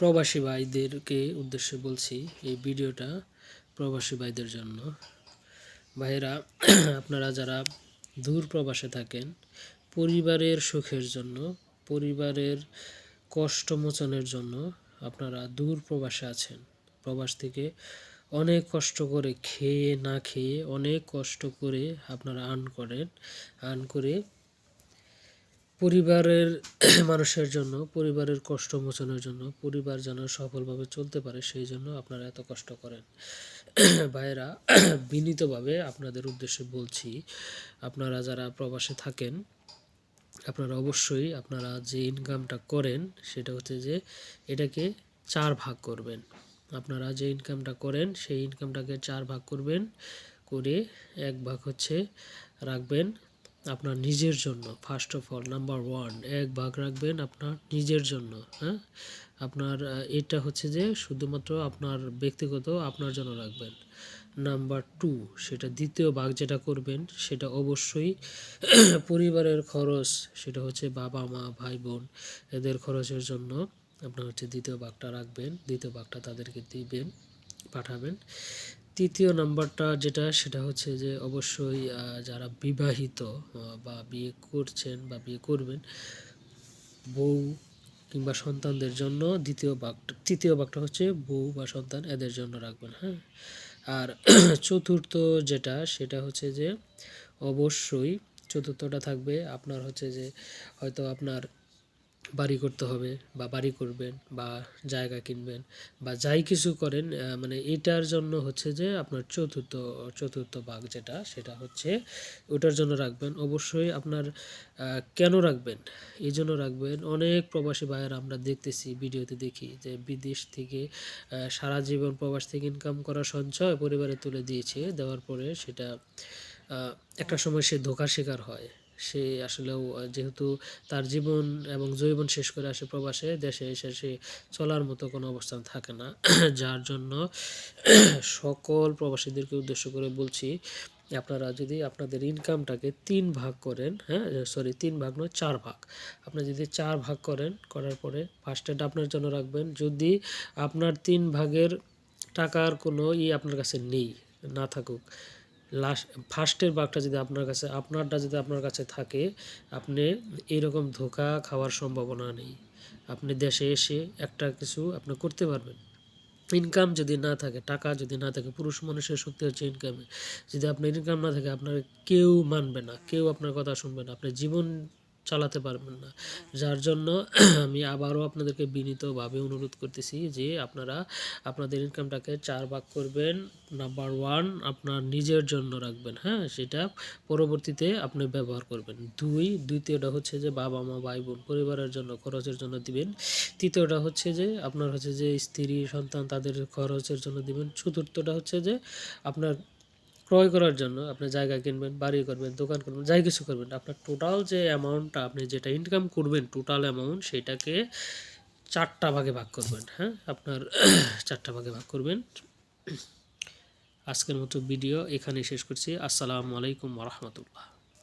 প্রবাসী ভাইদেরকে উদ্দেশ্যে বলছি এই ভিডিওটা প্রবাসী ভাইদের জন্য। ভাইরা আপনারা যারা দূর প্রবাসে থাকেন, পরিবারের সুখের জন্য, পরিবারের কষ্ট মোচনের জন্য আপনারা দূর প্রবাসে আছেন। প্রবাস থেকে অনেক কষ্ট করে খেয়ে না খেয়ে অনেক কষ্ট করে আপনারা আর্ন করেন। আর্ন করে পরিবারের মানুষের জন্য, পরিবারের কষ্ট মোচনের জন্য, পরিবার যেন সফলভাবে চলতে পারে, সেই জন্য আপনারা এত কষ্ট করেন। ভাইয়েরা, বিনীতভাবে আপনাদের উদ্দেশ্যে বলছি, আপনারা যারা প্রবাসে থাকেন, আপনারা অবশ্যই আপনারা যে ইনকামটা করেন, সেটা হচ্ছে যে এটাকে চার ভাগ করবেন। আপনারা যে ইনকামটা করেন, সেই ইনকামটাকে চার ভাগ করবেন, করে এক ভাগ হচ্ছে রাখবেন আপনার নিজের জন্য first of all number one এক ভাগ রাখবেন আপনার নিজের জন্য হ্যাঁ? আপনার এটা হচ্ছে যে শুধুমাত্র আপনার ব্যক্তিগত আপনার জন্য রাখবেন। নাম্বার টু সেটা দ্বিতীয় ভাগ যেটা করবেন, সেটা অবশ্যই পরিবারের খরচ, সেটা হচ্ছে বাবা মা, ভাই বোন, এদের খরচের জন্য আপনার হচ্ছে দ্বিতীয় ভাগটা রাখবেন, দ্বিতীয় ভাগটা তাদেরকে দিবেন, পাঠাবেন। তৃতীয় নাম্বারটা যেটা, সেটা হচ্ছে যে অবশ্যই যারা বিবাহিত বা বিয়ে করছেন বা বিয়ে করবেন, বউ কিংবা সন্তানদের জন্য দ্বিতীয় ভাগটা তৃতীয় ভাগটা হচ্ছে বউ বা সন্তান এদের জন্য রাখবেন হ্যাঁ? আর চতুর্থ যেটা, সেটা হচ্ছে যে অবশ্যই চতুর্থটা থাকবে আপনার হচ্ছে যে হয়তো আপনার বাড়ি করতে হবে বা বাড়ি করবেন বা জায়গা কিনবেন বা যাই কিছু করেন মানে এটার জন্য হচ্ছে যে আপনার চতুর্থ চতুর্থ ভাগ যেটা সেটা হচ্ছে ওটার জন্য রাখবেন। অবশ্যই আপনার কেন রাখবেন? এই জন্য রাখবেন। অনেক প্রবাসী ভাইয়ের আমরা দেখতেছি, ভিডিওতে দেখি যে বিদেশ থেকে সারা জীবন প্রবাস থেকে ইনকাম করা সঞ্চয় পরিবারে তুলে দিয়েছে। দেওয়ার পরে সেটা একটা সময় সে ধোকার শিকার হয়। সে আসলেও যেহেতু তার জীবন এবং জৈবন শেষ করে আসে প্রবাসে, দেশে এসে সে চলার মতো কোনো অবস্থান থাকে না। যার জন্য সকল প্রবাসীদেরকে উদ্দেশ্য করে বলছি, আপনারা যদি আপনাদের ইনকামটাকে তিন ভাগ করেন হ্যাঁ সরি তিন ভাগ নয়, চার ভাগ। আপনি যদি চার ভাগ করেন, করার পরে ফার্স্টেটা আপনার জন্য রাখবেন। যদি আপনার তিন ভাগের টাকার কোনো ই আপনার কাছে নেই, না থাকুক লাস্ট ফার্স্টের বাঘটা যদি আপনার কাছে, আপনারটা যদি আপনার কাছে থাকে, আপনি এরকম ধোকা খাওয়ার সম্ভাবনা নেই। আপনি দেশে এসে একটা কিছু আপনি করতে পারবেন। ইনকাম যদি না থাকে, টাকা যদি না থাকে, পুরুষ মানুষের শক্তি হচ্ছে ইনকামে যদি আপনার ইনকাম না থাকে, আপনার কেউ মানবে না, কেউ আপনার কথা শুনবে না। আপনি জীবন চালাতে পারবেন না। যার জন্য আমি আবারও আপনাদেরকে বিনীতভাবে অনুরোধ করতেছি যে আপনারা আপনাদের ইনকামটাকে চার ভাগ করবেন। নাম্বার ওয়ান আপনার নিজের জন্য রাখবেন হ্যাঁ? সেটা পরবর্তীতে আপনি ব্যবহার করবেন। দুই, দ্বিতীয়টা হচ্ছে যে বাবা মা ভাই বোন পরিবারের জন্য খরচের জন্য দিবেন। তৃতীয়টা হচ্ছে যে আপনার হচ্ছে যে স্ত্রী, সন্তান, তাদের খরচের জন্য দিবেন। চতুর্থটা হচ্ছে যে আপনার ক্রয় করার জন্য আপনি জায়গা কিনবেন, বাড়ি করবেন, দোকান করবেন, যাই কিছু করবেন, আপনার টোটাল যে অ্যামাউন্টটা আপনি যেটা ইনকাম করবেন টোটাল অ্যামাউন্ট সেটাকে চারটা ভাগে ভাগ করবেন হ্যাঁ? আপনার চারটা ভাগে ভাগ করবেন। আজকের মতো ভিডিও এখানেই শেষ করছি। আসসালামু আলাইকুম রহমতুল্লাহ।